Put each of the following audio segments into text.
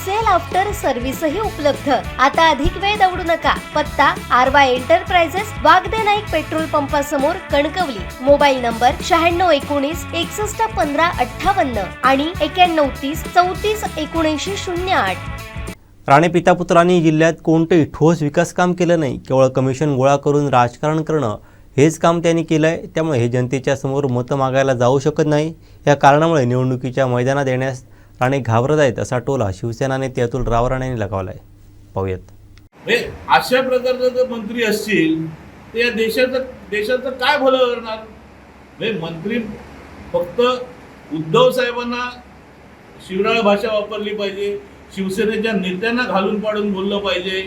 Sale after सर्व्हिसही उपलब्ध. आता अधिक वेळ दौडू नका. पत्ता R Y enterprises Wagde Naik petrol पंपासमोर Kankavli. Mobile number शहाण्णव एकोणीस एकसष्ट पंधरा अठ्ठावन्न आणि एक्याण्णव तीस चौतीस एकोणऐंशी शून्य आठ. राणे पिता पुत्रांनी जिल्ह्यात कोणतेही ठोस विकास काम केलं नाही. केवळ कमिशन गोळा करून राजकारण करणं हेच काम त्यांनी केलं आहे त्यामुळे हे जनतेच्या समोर मतं मागायला जाऊ शकत नाही. या कारणामुळे निवडणुकीच्या मैदानात येण्यास राणे घाबरत आहेत असा टोला शिवसेना नेते अतुल रावराणे यांनी लगावला पाहूयात. हे अशा प्रकारचे जर मंत्री असतील तर या देशाचं देशाचं काय भलं करणार? हे मंत्री फक्त उद्धव साहेबांना शिवराळ भाषा वापरली पाहिजे शिवसेनेच्या नेत्यांना घालून पाडून बोललं पाहिजे.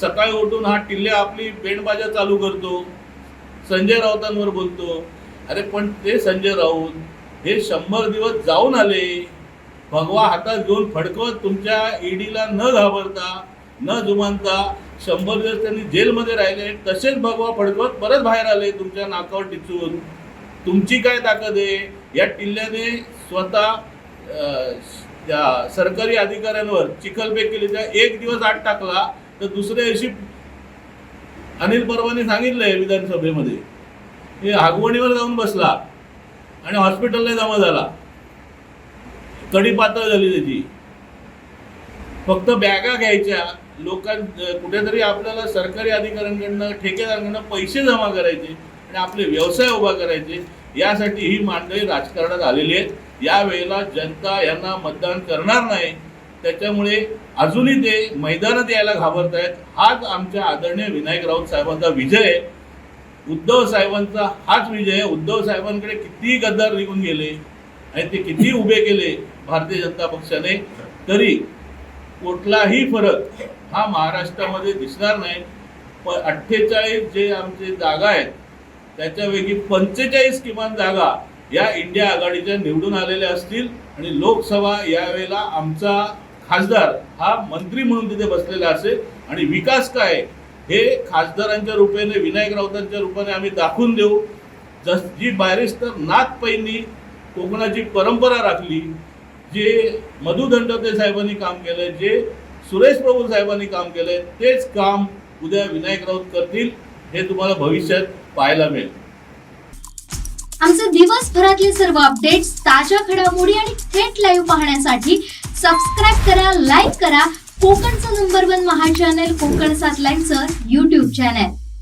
सकाळी उठून हा टिल्ल्या आपली बेंडबाजा चालू करतो संजय राऊतांवर बोलतो. अरे पण ते संजय राऊत हे शंभर दिवस जाऊन आले भगवा हातात घेऊन फडकवत तुमच्या ईडीला न घाबरता न जुमानता शंभर दिवस त्यांनी जेलमध्ये राहिले तसेच भगवा फडकवत परत बाहेर आले तुमच्या नाकावर टिचून. तुमची काय ताकद आहे? या टिल्ल्याने स्वतः त्या सरकारी अधिकाऱ्यांवर चिखलबेक केली. त्या एक दिवस आत टाकला. तर दुसऱ्या दिवशी अनिल परवाने सांगितलंय विधानसभेमध्ये. हे आगवणीवर जाऊन बसला आणि हॉस्पिटलला जमा झाला. कडी पातळ झाली त्याची. फक्त बॅगा घ्यायच्या लोकां कुठेतरी आपल्याला सरकारी अधिकाऱ्यांकडनं ठेकेदारांकडनं पैसे जमा करायचे आणि आपले व्यवसाय उभा करायचे यासाठी ही मांडळी राजकारणात आलेली आहेत यावेळेला जनता यांना मतदान करणार नाही. त्याच्यामुळे अजूनही ते मैदानात यायला घाबरत आहेत. हाच आमच्या आदरणीय विनायक राऊत साहेबांचा विजय आहे. उद्धव साहेबांचा हाच विजय आहे. उद्धव साहेबांकडे कितीही गद्दार निघून गेले आणि ते किती उभे केले भारतीय जनता पक्षाने तरी कुठलाही फरक हा महाराष्ट्रामध्ये दिसणार नाही. पण अठ्ठेचाळीस जे आमचे जागा आहेत त्याच्यापैकी पंचेचाळीस किमान जागा या इंडिया आघाडीच्या निवडून आलेल्या असतील. आणि लोकसभा यावेळेला आमचा खासदार हा मंत्री म्हणून तिथे बसलेला असेल. आणि विकास काय हे खासदारांच्या रूपेने विनायक राऊतांच्या रूपाने आम्ही दाखवून देऊ. जस जी बॅरिस्टर नाथ पैनी कोकणाची परंपरा राखली जे मधु दंडोते साहेबांनी काम केलंय जे सुरेश प्रभू साहेबांनी काम केलंय तेच काम उद्या विनायक राऊत करतील हे तुम्हाला भविष्यात पाहायला मिळेल. आमचे दिवसभरातले सर्व अपडेट्स ताज्या घडामोडी आणि थेट लाईव्ह पाहण्यासाठी सबस्क्राईब करा लाईक करा. कोकणचं नंबर वन महा चॅनल कोकण सात लाईनचं युट्यूब चॅनल